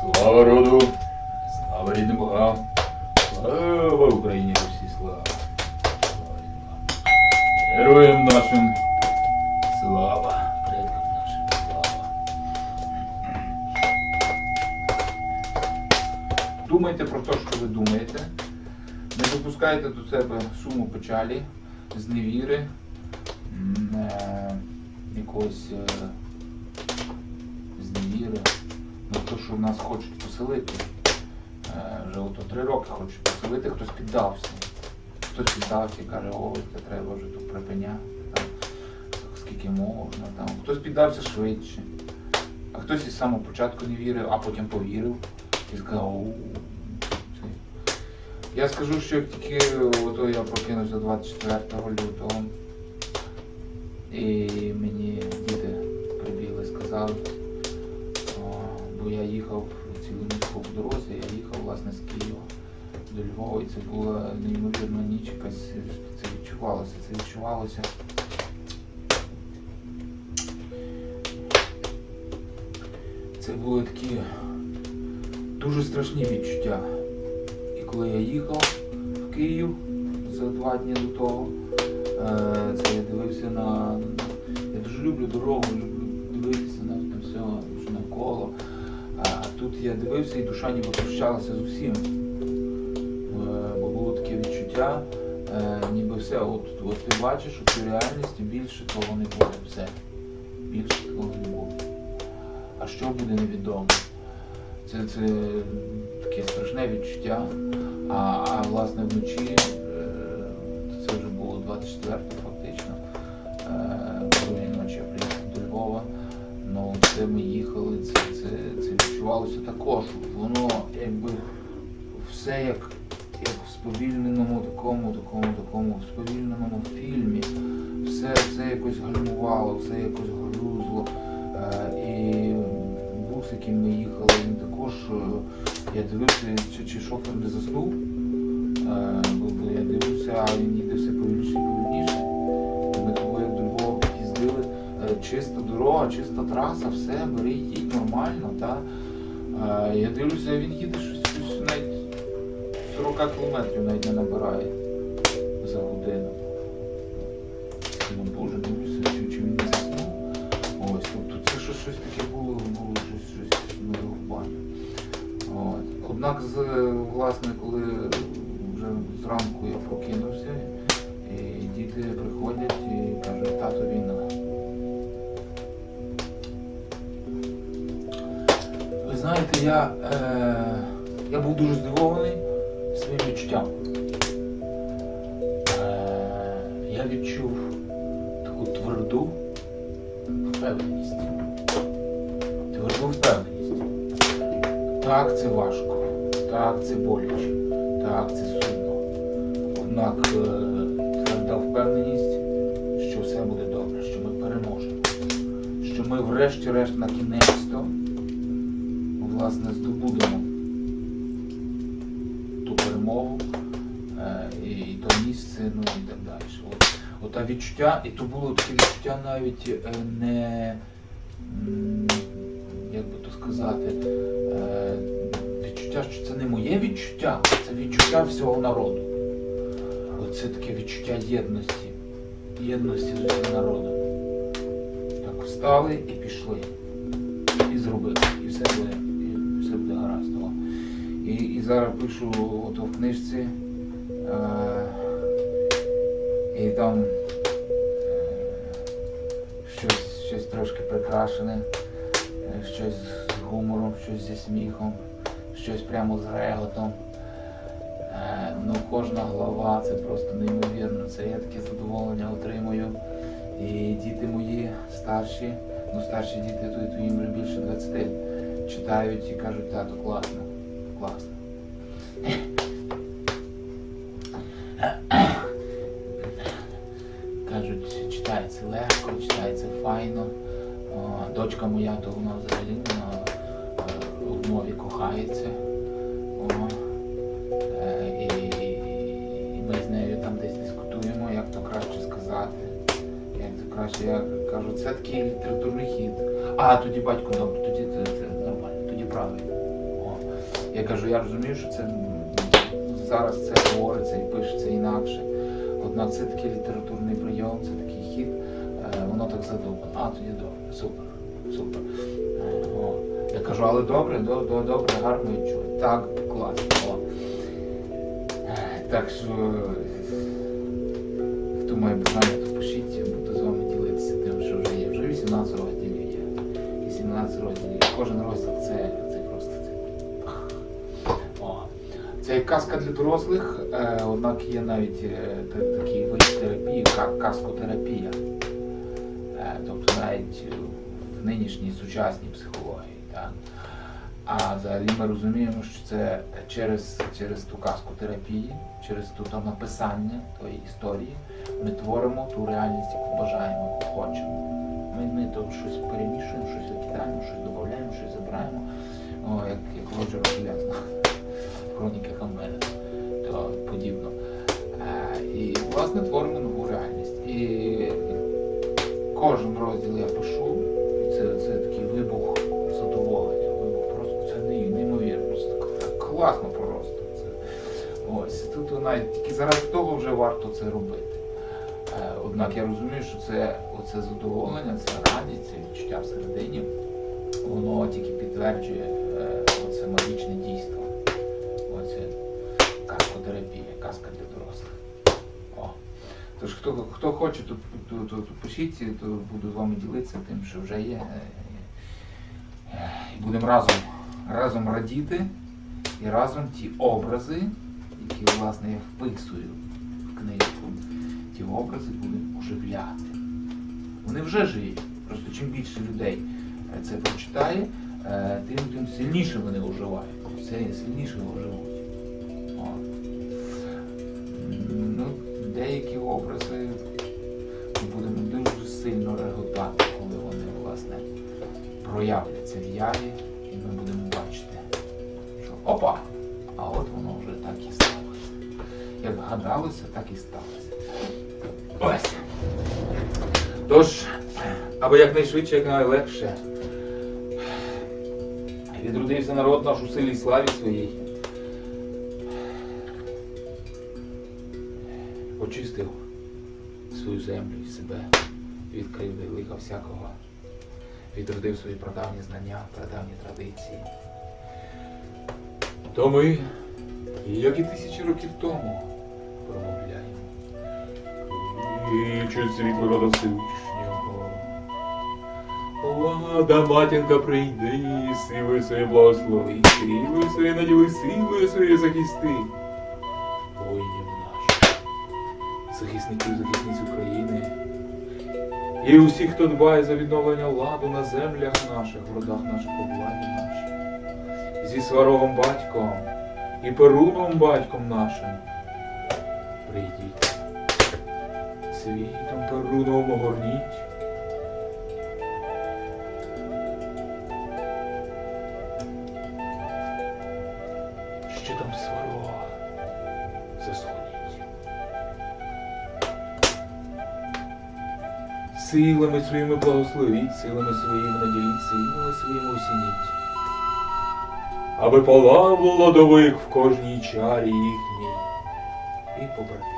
Слава роду! Слава рідним богам! Слава Україні всі слава! Героям нашим! Слава! Предкам нашим! Слава! Думайте про те, що ви думаєте. Не допускайте до себе суму печалі, зневіри, е, якогось е, зневіри. То, що нас хочуть поселити. Е, Вже ото три роки хочуть поселити, хтось піддався. Хтось піддався і каже, ой, це треба вже тут припиняти. Скільки можна, там. Хтось піддався швидше. А хтось із самого початку не вірив, а потім повірив і сказав, «О, це». Я скажу, що як тільки ото я прокинувся 24 лютого, і мені діти прибігли, сказали, бо я їхав цілу ніч по дорозі, я їхав власне з Києва до Львова, і це була неймовірна ніч, якась це відчувалося, це відчувалося. Це були такі дуже страшні відчуття. І коли я їхав в Київ за два дні до того, е, це я дивився на. Я дуже люблю дорогу, тут я дивився і душа ніби прощалася з усім. Е, Бо було таке відчуття, е, ніби все, от, от ти бачиш, що в реальності більше того не буде. Все. Більше того не буде. А що буде невідомо. Це, це таке страшне відчуття. А, а власне вночі, також. Воно якби все як, як в сповільненому такому, такому, такому, в сповільненому фільмі. Все, все якось гальмувало, все якось грузло. Е, і бус, яким ми їхали, він також, е, я дивився, чи, чи шофер не заснув. Е, бо, я дивився, а він їде все повільніше і повільніше. Ми того як до Львова під'їздили, чиста дорога, чиста траса, все, бери, їдь нормально, та? Е, я дивлюся, він їде щось, щось навіть 40 кілометрів навіть не набирає за годину. Ну, Боже, дивлюся, чи, чи він не заснув. Ось, тобто це що, щось таке було, було щось, щось недовбане. От. Однак, з, власне, коли вже зранку я прокинувся, і діти приходять і кажуть, тато війна. Знаєте, я, е, я був дуже здивований своїм відчуттям. Е, я відчув таку тверду впевненість. Тверду впевненість. Так, це важко, так, це боляче, так, це сумно. Однак е, тверда впевненість, що все буде добре, що ми переможемо, що ми врешті-решт на кінець то власне здобудемо ту перемогу е, і, то місце, ну і так далі. От, от а відчуття, і то було таке відчуття навіть е, не як би то сказати, е, відчуття, що це не моє відчуття, це відчуття всього народу. Оце таке відчуття єдності, єдності з усім народом. Так встали і пішли. І зробили. І все буде, І, і зараз пишу ото в книжці. Е, і там е, щось, щось трошки прикрашене, е, щось з гумором, щось зі сміхом, щось прямо з реготом. Е, ну, кожна глава це просто неймовірно. Це я таке задоволення отримую. І діти мої старші, ну старші діти, то, їм вже більше 20, читають і кажуть, тато, класно, класно. Кажуть, читається легко, читається файно. Дочка моя, то вона взагалі вона е, мові кохається. Е, і, ми нею там десь дискутуємо, як то краще сказати. Як то краще, я кажу, це такий літературний хід. А, тоді батько добре, тоді це, це нормально, тоді правильно. Я кажу, я розумію, що це зараз це говориться і пишеться інакше. Однак це такий літературний прийом, це такий хід, е, воно так задумано. А, тоді добре, супер, супер. О. Я кажу, але добре, до, до, добре, гарно і чую. Так, класно. Так що, хто має бажання, то пишіть, буду з вами ділитися тим, що вже є. Вже 18 розділів є. 18 розділів. Кожен розділ це. Це як казка для дорослих, е, однак є навіть е, такий вид терапії, ка- казкотерапія. Е, тобто навіть в нинішній сучасній психології. Так? А взагалі ми розуміємо, що це через, через ту казку терапії, через ту там написання тої історії, ми творимо ту реальність, яку бажаємо, яку хочемо. Ми, ми то щось перемішуємо, щось викидаємо, щось додаємо, щось забираємо. О, як, як Роджер. Хроніки творимо нову реальність. І кожен розділ я пишу, і це, це такий вибух задоволення. Вибух просто це не- неймовірно. Так, так класно просто. Це, ось тут навіть тільки заради того вже варто це робити. Е, Однак я розумію, що це оце задоволення, це радість, це відчуття всередині, воно тільки підтверджує е, оце магічне дійство. Оце казкотерапія, казка для дорослих. Тож хто, хто хоче, то, то, то, то пишіть, то буду з вами ділитися тим, що вже є. І будемо разом, разом радіти і разом ті образи, які власне я вписую в книжку, ті образи будемо оживляти. Вони вже живі. Просто чим більше людей е, це прочитає, е, тим, тим сильніше вони оживають. Все сильніше оживуть. Проявляться в яві, і ми будемо бачити, що опа! А от воно вже так і сталося. Як гадалося, так і сталося. Ось. Тож, аби якнайшвидше, якнайлегше відродився народ наш у силі й славі своїй. Очистив свою землю і себе від кривди і лиха всякого, відродив свої прадавні знання, прадавні традиції. То ми, як і тисячі років тому, промовляємо. І через світло Всевишнього. Лада, матінка, прийди, силою своє благослови, силою своє наділи, силою своє захисти. Воїнів наших, захисників, захисниць України. І усіх, хто дбає за відновлення ладу на землях наших, в родах наших, у владі нашій. Зі сваровим батьком і перуновим батьком нашим. Прийдіть. Світом перуновим огорніть. Силами своїми благословіть, силами своїми наділіть, силами своїми осініть. Аби палав лодовик в кожній чарі їхній і побратимів.